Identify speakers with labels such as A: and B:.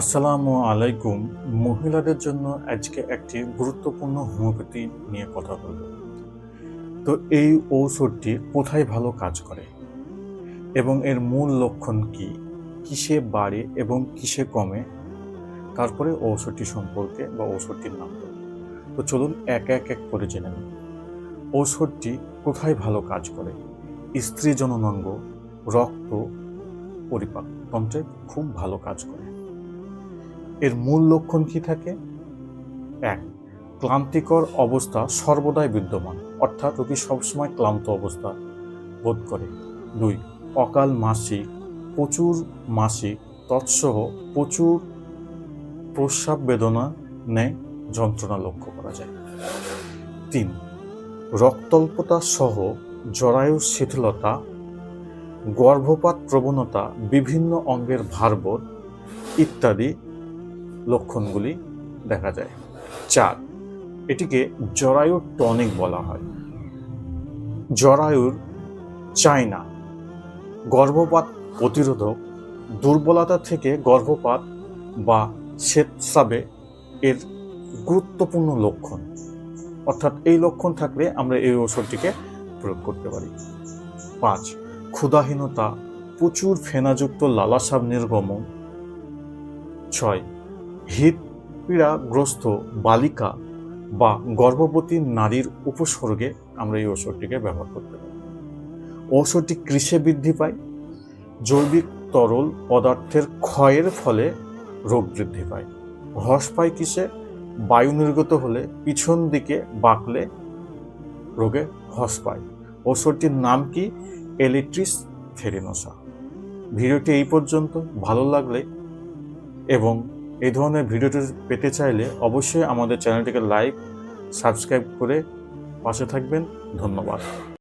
A: আসসালামু আলাইকুম। মহিলাদের জন্য আজকে একটি গুরুত্বপূর্ণ হোমিওপ্যাথি নিয়ে কথা বলব। তো এই ঔষধটি কোথায় ভালো কাজ করে? এবং এর মূল লক্ষণ কি? কিসে বাড়ে এবং কিসে কমে? তারপরে ঔষধটি সম্পর্কে বা ঔষধটির নাম তো চলুন এক এক এক করে জেনে নিন ঔষধটি কোথায় ভালো কাজ করে? স্ত্রী জননাঙ্গ রক্ত পরিপাক, তন্ত্রে খুব ভালো কাজ করে। এর মূল লক্ষণ কি থাকে? এক, ক্লান্তিকর অবস্থা সর্বদাই বিদ্যমান, অর্থাৎ রোগী সবসময় ক্লান্ত অবস্থা বোধ করে। দুই, অকাল মাসিক, প্রচুর মাসিক, তৎসহ প্রচুর প্রস্রাব বেদনা নেয় যন্ত্রণা লক্ষ্য করা যায়। তিন, রক্তল্পতা সহ জরায়ু শিথিলতা, গর্ভপাত প্রবণতা, বিভিন্ন অঙ্গের ভারবোধ ইত্যাদি লক্ষণগুলি দেখা যায়। চার, এটিকে জরায়ুর টনিক বলা হয়। জরায়ুর চায়না গর্ভপাত প্রতিরোধক দুর্বলতা থেকে গর্ভপাত বা শ্বেতস্রাবে এর গুরুত্বপূর্ণ লক্ষণ। অর্থাৎ এই লক্ষণ থাকলে আমরা এই ওষুধটিকে প্রয়োগ করতে পারি। পাঁচ, ক্ষুধাহীনতা, প্রচুর ফেনাযুক্ত লালাসাব নির্গমন। ছয় হৃদপীড়াগ্রস্ত বালিকা বা গর্ভবতী নারীর উপসর্গে আমরা এই ঔষধটিকে ব্যবহার করতে পারি। ঔষধটি কৃষে বৃদ্ধি পায়? জৈবিক তরল পদার্থের ক্ষয়ের ফলে রোগ বৃদ্ধি পায়। হ্রস পায় কিসে? বায়ু নির্গত হলে পিছন দিকে বাঁকলে রোগে হ্রস পায়। ঔষধটির নাম কি? এলিট্রিস ফেরিনোসা ভিডিওটি এই পর্যন্ত। ভালো লাগলে এবং এই ধরনের ভিডিওটি পেতে চাইলে অবশ্যই আমাদের চ্যানেলটিকে লাইক সাবস্ক্রাইব করে পাশে থাকবেন। ধন্যবাদ।